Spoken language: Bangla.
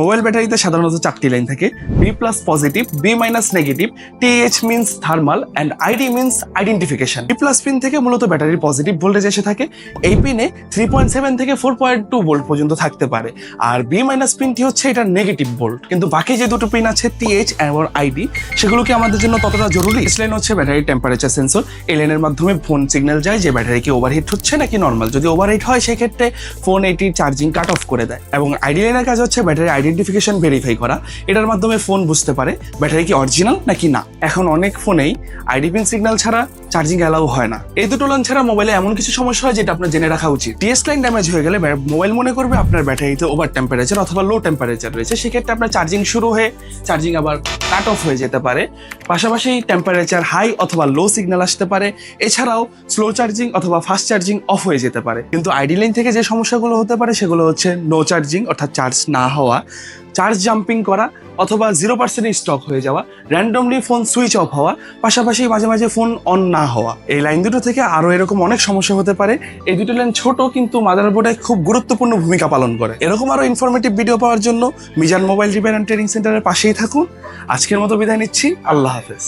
মোবাইল ব্যাটারিতে সাধারণত চারটি লাইন থাকে B plus positive B minus negative TH means thermal and ID means identification B plus pin থেকে মূলত ব্যাটারির পজিটিভ ভোল্টেজ এসে থাকে, এই পিনে থ্রি পয়েন্ট সেভেন থেকে ফোর পয়েন্ট টু ভোল্ট পর্যন্ত থাকতে পারে। আর বি মাইনাস পিনটি হচ্ছে এটা নেগেটিভ ভোল্ট কিন্তু বাকি যে দুটো পিন আছে টিএইচ এবং আইডি সেগুলো কি আমাদের জন্য ততটা জরুরি। এস লাইন হচ্ছে ব্যাটারির টেম্পারেচার সেন্সর এই লাইনের মাধ্যমে ফোন সিগন্যাল যায় যে ব্যাটারি কি ওভারহিট হচ্ছে নাকি নর্মাল যদি ওভারহিট হয়, সেক্ষেত্রে ফোন এটির চার্জিং কাট অফ করে দেয়। এবং আইডি লাইনের কাজ হচ্ছে ব্যাটারি আইডেন্টিফিকেশন ভেরিফাই করা, এটার মাধ্যমে ফোন বুঝতে পারে ব্যাটারি কি অরিজিনাল নাকি না। এখন অনেক ফোনেই আইডিপিন সিগন্যাল ছাড়া চার্জিং অ্যালাউ হয় না। এই দুটো লাইন ছাড়া মোবাইলে এমন কিছু সমস্যা হয় যেটা আপনার জেনে রাখা উচিত। টিএস লাইন ড্যামেজ হয়ে গেলে মোবাইল মনে করবে আপনার ব্যাটারিতে ওভার টেম্পারেচার অথবা লো টেম্পারেচার রয়েছে। সেক্ষেত্রে আপনার চার্জিং শুরু হয়ে চার্জিং আবার কাট অফ হয়ে যেতে পারে। পাশাপাশি টেম্পারেচার হাই অথবা লো সিগন্যাল আসতে পারে। এছাড়াও স্লো চার্জিং অথবা ফাস্ট চার্জিং অফ হয়ে যেতে পারে। কিন্তু আইডি লাইন থেকে যে সমস্যাগুলো হতে পারে সেগুলো হচ্ছে নো চার্জিং অর্থাৎ চার্জ না হওয়া। চার্জ জাম্পিং করা অথবা জিরো পার্সেন্ট স্টক হয়ে যাওয়া র্যান্ডমলি ফোন সুইচ অফ হওয়া, পাশাপাশি মাঝে মাঝে ফোন অন না হওয়া। এই লাইন দুটো থেকে আরও এরকম অনেক সমস্যা হতে পারে। এই দুটো লাইন ছোট কিন্তু মাদারবোর্ডে খুব গুরুত্বপূর্ণ ভূমিকা পালন করে। এরকম আরও ইনফরমেটিভ ভিডিও পাওয়ার জন্য Mizan mobile repair and training সেন্টারের পাশেই থাকুন। আজকের মতো বিদায় নিচ্ছি। আল্লাহ হাফেজ।